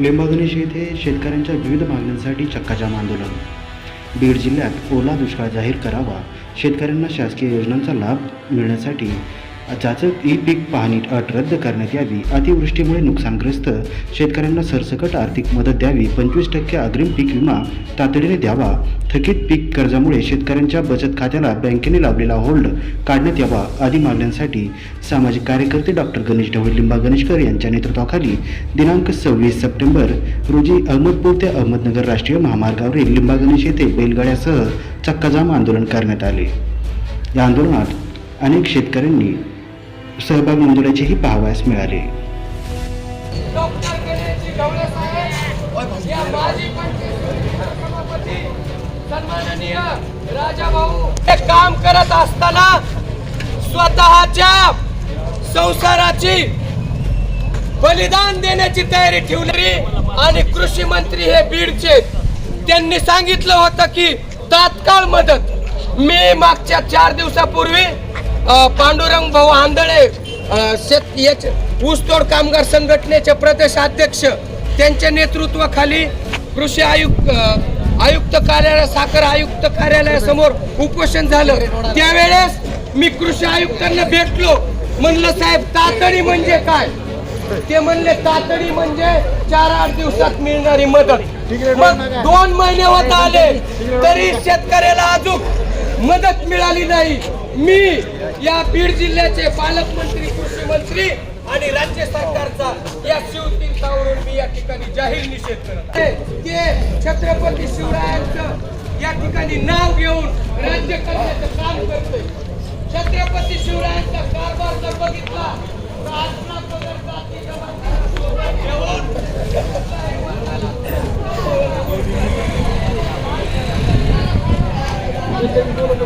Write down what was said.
लिंबागणेश येथे शेतकऱ्यांच्या विविध मागण्यांसाठी चक्काजाम आंदोलन. बीड जिल्ह्यात ओला दुष्काळ जाहीर करावा शेतकऱ्यांना शासकीय योजनांचा लाभ मिळण्यासाठी जाचक ई पीक पाहणी अट रद्द करण्यात यावी. अतिवृष्टीमुळे नुकसानग्रस्त शेतकऱ्यांना सरसकट आर्थिक मदत द्यावी. पंचवीस टक्के अग्रिम पीक विमा तातडीने द्यावा. थकीत पीक कर्जामुळे शेतकऱ्यांच्या बचत खात्याला बँकेने लावलेला होल्ड काढण्यात यावा आदी मागण्यांसाठी सामाजिक कार्यकर्ते डॉक्टर गणेश ढवळे लिंबा गणेशकर यांच्या नेतृत्वाखाली दिनांक सव्वीस सप्टेंबर रोजी अहमदपूर ते अहमदनगर राष्ट्रीय महामार्गावरील लिंबा गणेश येथे बैलगाड्यासह चक्काजाम आंदोलन करण्यात आले. या आंदोलनात अनेक शेतकऱ्यांनी सहभाग नोंदवल्याचेही पाहावयास मिळाले. हे काम करत असताना स्वतःच्या संसाराची बलिदान देण्याची तयारी ठेवली आणि कृषी मंत्री हे बीडचे. त्यांनी सांगितलं होतं की तात्काळ मदत. मी मागच्या चार दिवसापूर्वी पांडुरंग भाऊ आंधळे शेत याचे ऊसतोड कामगार संघटनेचे प्रदेश अध्यक्ष त्यांच्या नेतृत्वाखाली कृषी आयुक्त आयुक्त कार्यालय साखर आयुक्त कार्यालयासमोर उपोषण झालं. त्यावेळेस मी कृषी आयुक्तांना भेटलो. म्हणलं साहेब तातडी म्हणजे काय? ते म्हणले तातडी म्हणजे चार आठ दिवसात मिळणारी मदत. मग दोन महिने. होत आले. तरी शेतकऱ्याला अजून मदत मिळाली नाही. मी या बीड जिल्ह्याचे पालकमंत्री कृषी मंत्री आणि राज्य सरकारचा या शिवतीर्थावरून मी या ठिकाणी जाहीर निषेध करत आहे. ते छत्रपती शिवरायांचं या ठिकाणी नाव घेऊन राज्य करण्याचं काम करतोय छत्रपती शिवरायांचा कारभार जर बघितला तर आत्मा घेऊन